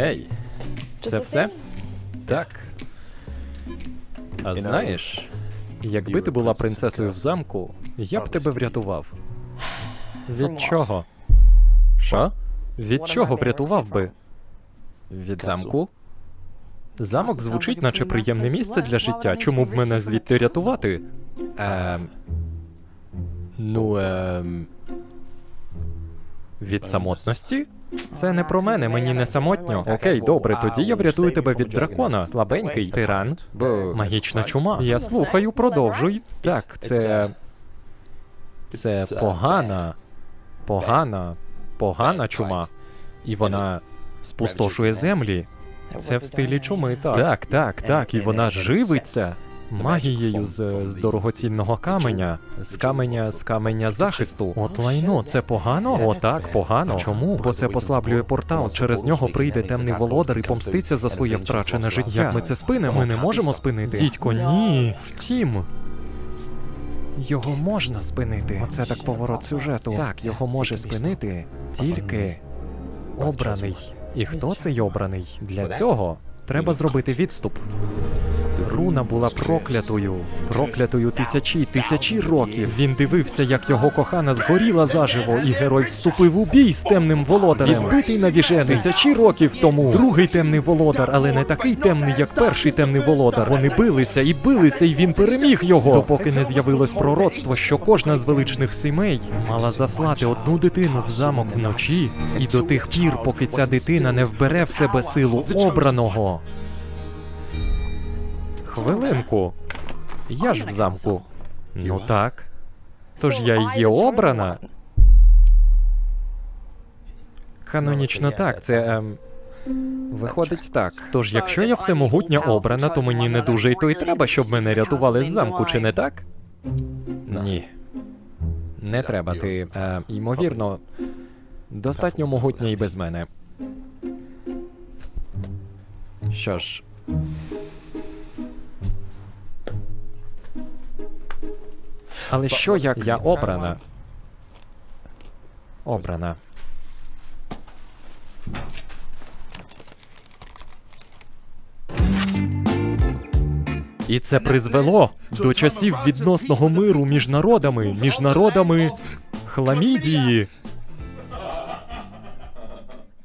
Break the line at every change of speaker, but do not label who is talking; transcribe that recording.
Гей, це все? Так. А знаєш, якби ти була принцесою в замку, я б тебе врятував. Від чого? Що? Від чого врятував би? Від замку? Замок звучить, наче приємне місце для життя. Чому б мене звідти рятувати? Ем... Ну, ем... Від самотності? Це не про мене, мені не самотньо. Окей, добре, тоді я врятую тебе від дракона. Слабенький тиран. Магічна чума. Я слухаю, продовжуй. Так, це. Це погана. Погана. Погана чума. І вона спустошує землі. Це в стилі чуми, так. Так, так, так. І вона живиться магією з, з дорогоцінного каменя, з каменя з каменя захисту. От лайно, це погано? О, так, погано. Чому? Бо це послаблює портал. Через нього прийде темний володар і помститься за своє втрачене життя. Як ми це спинимо? Ми не можемо спинити. Дідько, ні. Втім. Його можна спинити. Оце так поворот сюжету. Так, його може спинити тільки обраний. І хто цей обраний? Для цього треба зробити відступ. Руна була проклятою, проклятою тисячі тисячі років. Він дивився, як його кохана згоріла заживо, і герой вступив у бій з темним володарем. Відбитий навіжений тисячі років тому. Другий темний володар, але не такий темний, як перший темний володар. Вони билися і билися, і він переміг його. Допоки не з'явилось пророцтво, що кожна з величних сімей мала заслати одну дитину в замок вночі, і до тих пір, поки ця дитина не вбере в себе силу обраного. Хвилинку. Я ж в замку. Ну так. Тож я є обрана. Канонічно так, це. Ем... Виходить так. Тож, якщо я всемогутня обрана, то мені не дуже й то й треба, щоб мене рятували з замку, чи не так? Ні. Не треба. Ти, е, ймовірно, достатньо могутня і без мене. Що ж. Але що як я обрана? Обрана. І це призвело до часів відносного миру між народами, між народами Хламідії.